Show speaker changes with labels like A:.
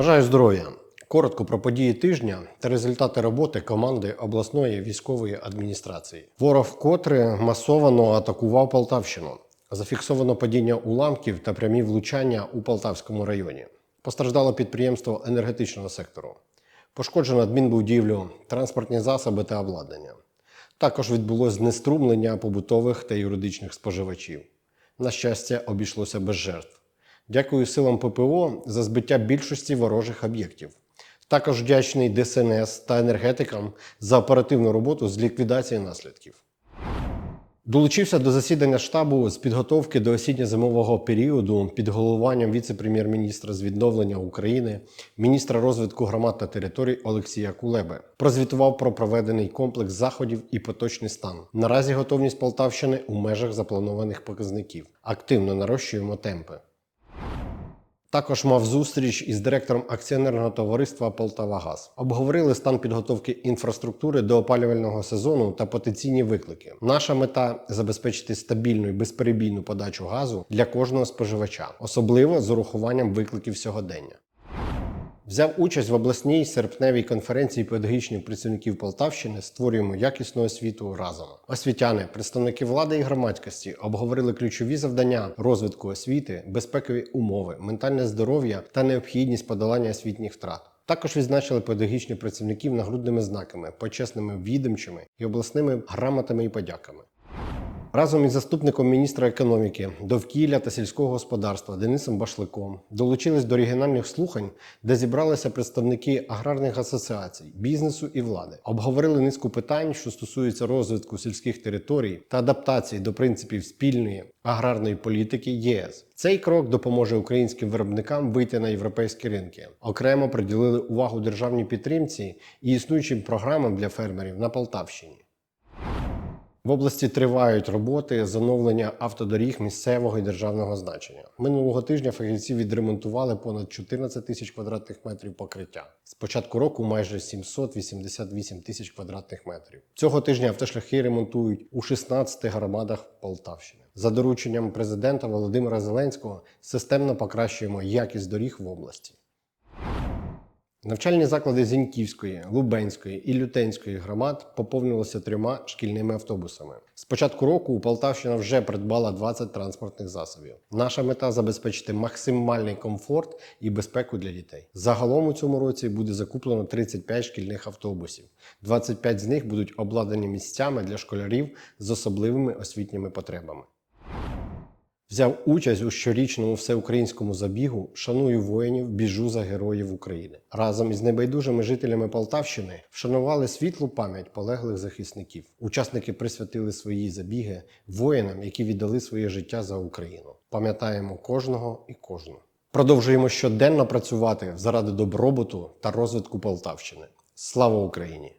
A: Бажаю здоров'я. Коротко про події тижня та результати роботи команди обласної військової адміністрації. Ворог вкотре масовано атакував Полтавщину. Зафіксовано падіння уламків та прямі влучання у Полтавському районі. Постраждало підприємство енергетичного сектору. Пошкоджено адмінбудівлю, транспортні засоби та обладнання. Також відбулось знеструмлення побутових та юридичних споживачів. На щастя, обійшлося без жертв. Дякую силам ППО за збиття більшості ворожих об'єктів. Також вдячний ДСНС та енергетикам за оперативну роботу з ліквідації наслідків. Долучився до засідання штабу з підготовки до осінньо-зимового періоду під головуванням віце-прем'єр-міністра з відновлення України, міністра розвитку громад та територій Олексія Кулеби. Прозвітував про проведений комплекс заходів і поточний стан. Наразі готовність Полтавщини у межах запланованих показників. Активно нарощуємо темпи. Також мав зустріч із директором акціонерного товариства Полтавагаз. Обговорили стан підготовки інфраструктури до опалювального сезону та потенційні виклики. Наша мета забезпечити стабільну і безперебійну подачу газу для кожного споживача, особливо з урахуванням викликів сьогодення. Взяв участь в обласній серпневій конференції педагогічних працівників Полтавщини Створюємо якісну освіту разом. Освітяни, представники влади і громадськості обговорили ключові завдання розвитку освіти, безпекові умови, ментальне здоров'я та необхідність подолання освітніх втрат. Також відзначили педагогічних працівників нагрудними знаками, почесними відомчими і обласними грамотами і подяками. Разом із заступником міністра економіки, довкілля та сільського господарства Денисом Башликом долучились до регіональних слухань, де зібралися представники аграрних асоціацій, бізнесу і влади. Обговорили низку питань, що стосуються розвитку сільських територій та адаптації до принципів спільної аграрної політики ЄС. Цей крок допоможе українським виробникам вийти на європейські ринки. Окремо приділили увагу державній підтримці і існуючим програмам для фермерів на Полтавщині. В області тривають роботи з оновлення автодоріг місцевого і державного значення. Минулого тижня фахівці відремонтували понад 14 тисяч квадратних метрів покриття. З початку року майже 788 тисяч квадратних метрів. Цього тижня автошляхи ремонтують у 16 громадах Полтавщини. За дорученням президента Володимира Зеленського системно покращуємо якість доріг в області. Навчальні заклади Зіньківської, Лубенської і Лютенської громад поповнилися трьома шкільними автобусами. З початку року Полтавщина вже придбала 20 транспортних засобів. Наша мета забезпечити максимальний комфорт і безпеку для дітей. Загалом у цьому році буде закуплено 35 шкільних автобусів. 25 з них будуть обладнані місцями для школярів з особливими освітніми потребами. Взяв участь у щорічному всеукраїнському забігу Шаную воїнів, біжу за героїв України. Разом із небайдужими жителями Полтавщини вшанували світлу пам'ять полеглих захисників. Учасники присвятили свої забіги воїнам, які віддали своє життя за Україну. Пам'ятаємо кожного і кожну. Продовжуємо щоденно працювати заради добробуту та розвитку Полтавщини. Слава Україні!